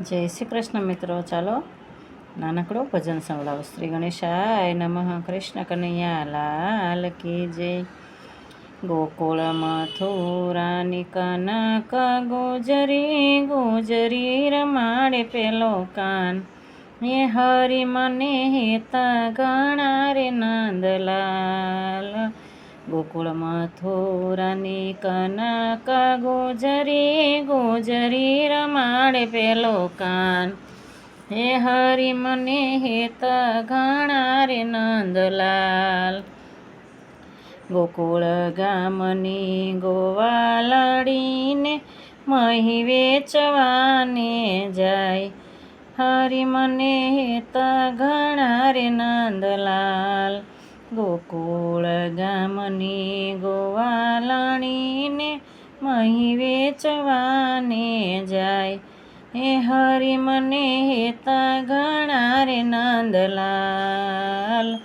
જય શ્રી કૃષ્ણ મિત્રો, ચાલો નાનકડો ભજન સંભળાવો. શ્રી ગણેશાય નમઃ. કૃષ્ણ કનૈયા, લાલ કી જય. ગોકુળ મથુરાની કનક ગુજરી ગુજરી રમાડે પેલો કાન. એ હરિ મને હેતા ગણા રે નંદલાલ ગોકુળ થોરાની કનક ગુજરી ગુજરી રમાડે પેલો કાન. હે હરિ મને હેત ઘણા રે નંદલાલ. ગોકુળ ગામની ગોવાલડીને મહી વેચવાને જાય. હરિ મને હેત ઘણા રે નંદલાલ. ગોકુળ ગામની ગોવાલણીને મહી વેચવાને જાય. હે હરિ મને હેતા ઘણા રે નંદલાલ.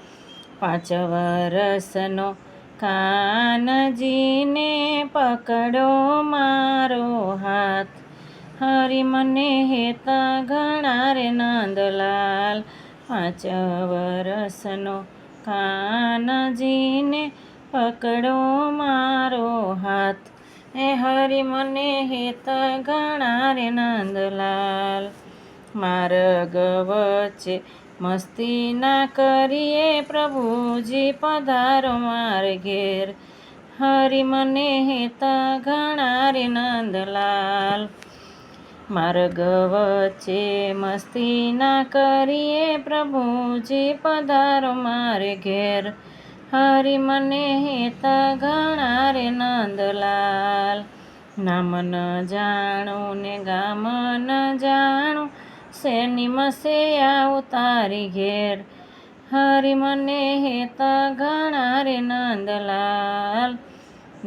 પાંચ વરસનો કાનજીને પકડો મારો હાથ. હરિ મને હેત ઘણા રે નંદલાલ. પાંચ વરસનો કાનજીને પકડો મારો હાથ. એ હરિ મને હેત ઘણા રે નંદલાલ. માર્ગ વચ્ચે મસ્તી ના કરીએ પ્રભુજી પધારો માર ઘેર હરિ મને હેત ઘણા રે નંદલાલ. માર્ગ વચ્ચે મસ્તી ના કરીએ પ્રભુજી પધારો મારે ઘેર. હરી મને હેતા ઘણા રે નંદલાલ. નામ ન જાણું ને ગામ ન જાણું, શેની મસે આવું ઘેર. હરી મને હેતા ઘણા રે નંદલાલ.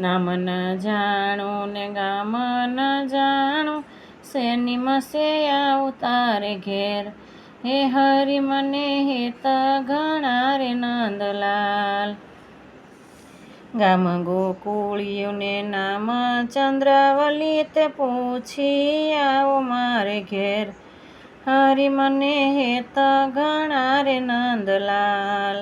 નામ ન જાણું ને ગામ ન જાણું શેની મસે આવું તારે ઘેર હે હરિ મને હેત ઘણા રે નંદલાલ ગામ ગોકુળિયુને નામ ચંદ્રાવલી તે પૂછી આવો મારે ઘેર હરિ મને હેત ઘણા રે નંદલાલ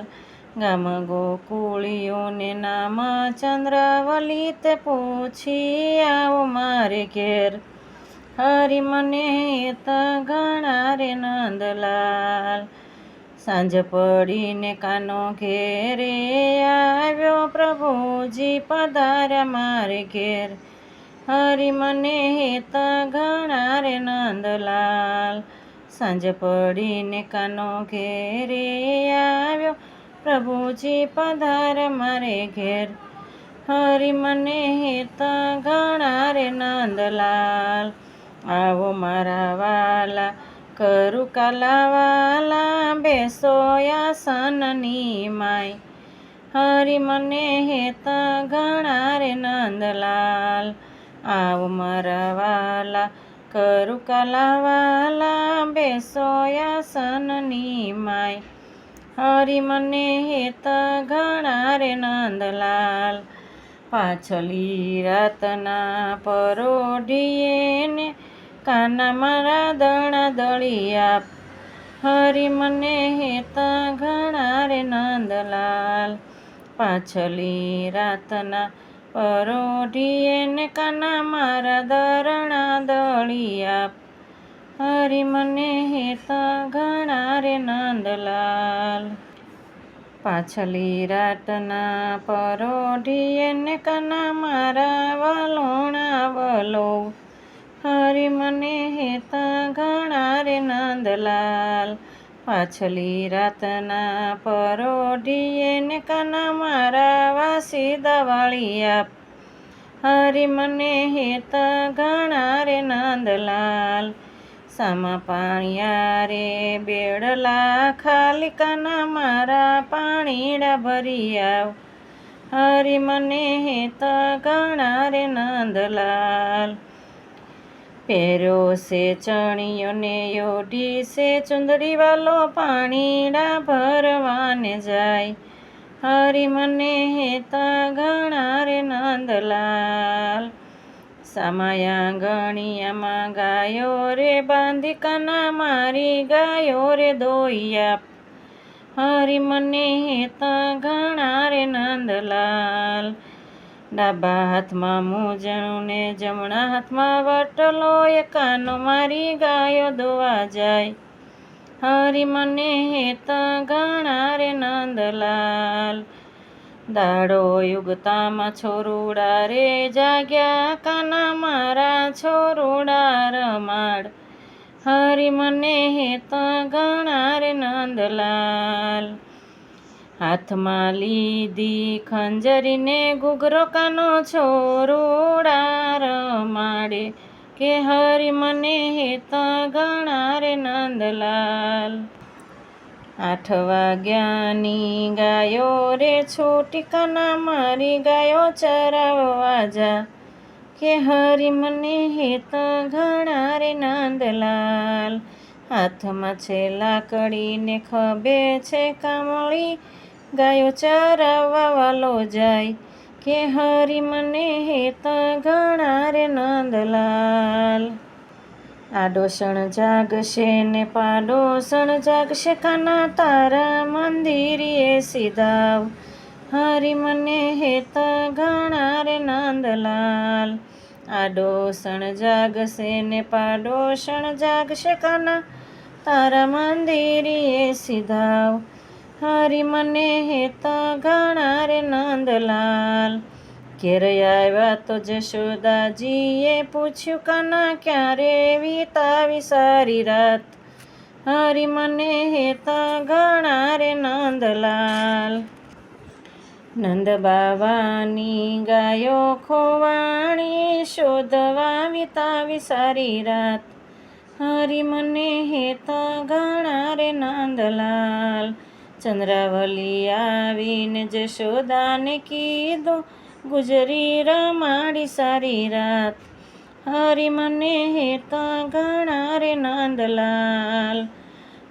ગામ ગોકુળિયુને નામ ચંદ્રાવલી તે પૂછી આવો મારે ઘેર હરિ મને હેત ઘણા રે નંદલાલ. સાંજ પડીને કાનો ઘેરે આવ્યો પ્રભુજી પધાર્યા મારે ઘેર. હરિ મને હેત ઘણા રે નંદલાલ. સાંજ પડીને કાનો ઘેરે આવ્યો પ્રભુજી પધાર મારે ઘેર. હરિ મને હેત ઘણા રે નંદલાલ. આવો મારા વાલા, કરું કાલાવાલા, બેસો આસનની માય હરી મને હેત ઘણા રે નંદલાલ. આવો મારા વાલા, કરું કાલાવાલા, બેસો આસનની માય હરી મને હેત ઘણા રે નંદલાલ. પાછલી રાતના પરોઢીએ ને કાના મારા દણા દળી આપ. હરી મને હેત ઘણા રે નંદલાલ. પાછલી રાતના પરોઢીએ ને કાના મારા દરણા દળી આપ. હરી મને હેત ઘણા રે નંદલાલ. પાછલી રાતના પરોઢીએ ને કાના મારા વલોણા વલો. હરિ મને હેતા ઘણા રે નંદલાલ. પાછલી રાતના પરોઢીએ ને કાના મારા વાસી દવાળી આપ. હરી મને હેતા ઘણા રે નંદલાલ. સામા પાણિયા રે બેડલા ખાલી કાના મારા પાણીડા ભરી આવ. હરી મને હેતા ઘણા રે નંદલાલ. પહેર્યો છે ચણિયો ને યોઢી છે ચુંદડી વાલો પાણીડા ભરવાને જાય. હરી મને હેતા ઘણા રે નંદલાલ. સામાયા ગણિયામાં ગાયો રે બાંધી કના મારી ગાયો રે દોયા હરી મને હેતા ઘણા રે નંદલાલ. ડાબા હાથમાં મૂંઝણું ને જમણા હાથમાં વટલો એ કાનો મારી ગાયો દોવા જાય. હરી મને હેત ગણા રે નંદલાલ. દાડો યુગતામાં છોરુડા રે જાગ્યા કાના મારા છોરુડા રમાડ. હરી મને હેત ગણા રે નંદલાલ. હાથમાં લીધી ખંજરીને ઘૂઘરો કાનો છોરુડા રમાડે કે હરી મને હેતા ગણા રે નંદલાલ. આઠ વાગ્યાની ગાયો રે છોટી કાના મારી ગાયો ચરાવવા જા કે હરી મને હેતા ઘણા રે નંદલાલ. હાથમાં છે લાકડીને ખભે છે કામળી ગાયો ચરાવવા જાય. કે હરી મને હેત ઘણા રે નંદલાલ. આડોસણ જાગશે ને પાડોસણ જાગશે કાના તારા મંદિરીએ સીધાવ. હરી મને હેત ઘણા રે નંદલાલ. આડોસણ જાગશે ને પાડોસણ જાગશે કાના તારા મંદિરીએ સીધાવ. હરી મને હેતા ઘણા રે નંદલાલ. ઘેર આવ્યા તો જશોદાજીએ પૂછ્યું, કાના ક્યારે વીતાવી સારી રાત? હરી મને હેતા ઘણા રે નંદલાલ. નંદ બાવાની ગાયો ખોવાણી શોધવા વિતાવી સારી રાત. હરી મને હેતા ઘણા રે નંદલાલ. ચંદ્રાવલી આવીને જશોદાને કીધું, ગુજરી રમાડી સારી રાત. હરી મને હેતા ઘણા રે નંદલાલ.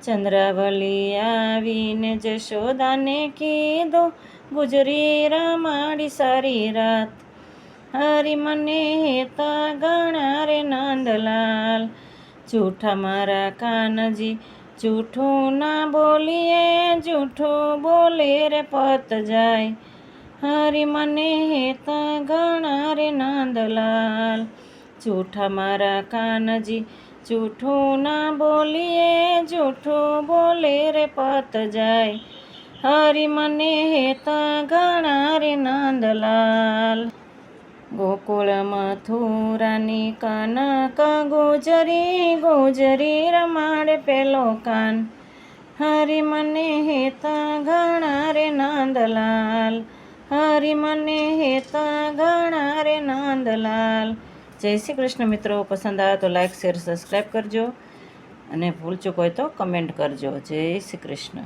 ચંદ્રાવલી આવીને જશોદાને કીધું, ગુજરી રમાડી સારી રાત. હરી મને હેતા ઘણા રે નંદલાલ. જૂઠા મારા કાનજી, જૂઠું ના બોલીએ જૂઠું બોલે રે પત જાય. હરી મને હેતા ઘણા રે નંદલાલ. જૂઠા મારા કાનજી, જૂઠું ના બોલીએ, જૂઠું બોલે રે પત જાય. હરી મને હેતા ઘણા રે નંદલાલ. ગોકુળ મથુરાની કનક ગોજરી ગોજરી રમાડે પેલો કાન. હરી મને હેતા ઘણા રે નાંદલાલ. હરી મને હેતા ઘણા રે નાંદલાલ. જય શ્રી કૃષ્ણ મિત્રો, પસંદ આવે તો લાઈક શેર સબસ્ક્રાઈબ કરજો. અને ભૂલ ચૂક હોય તો કમેન્ટ કરજો. જય શ્રી કૃષ્ણ.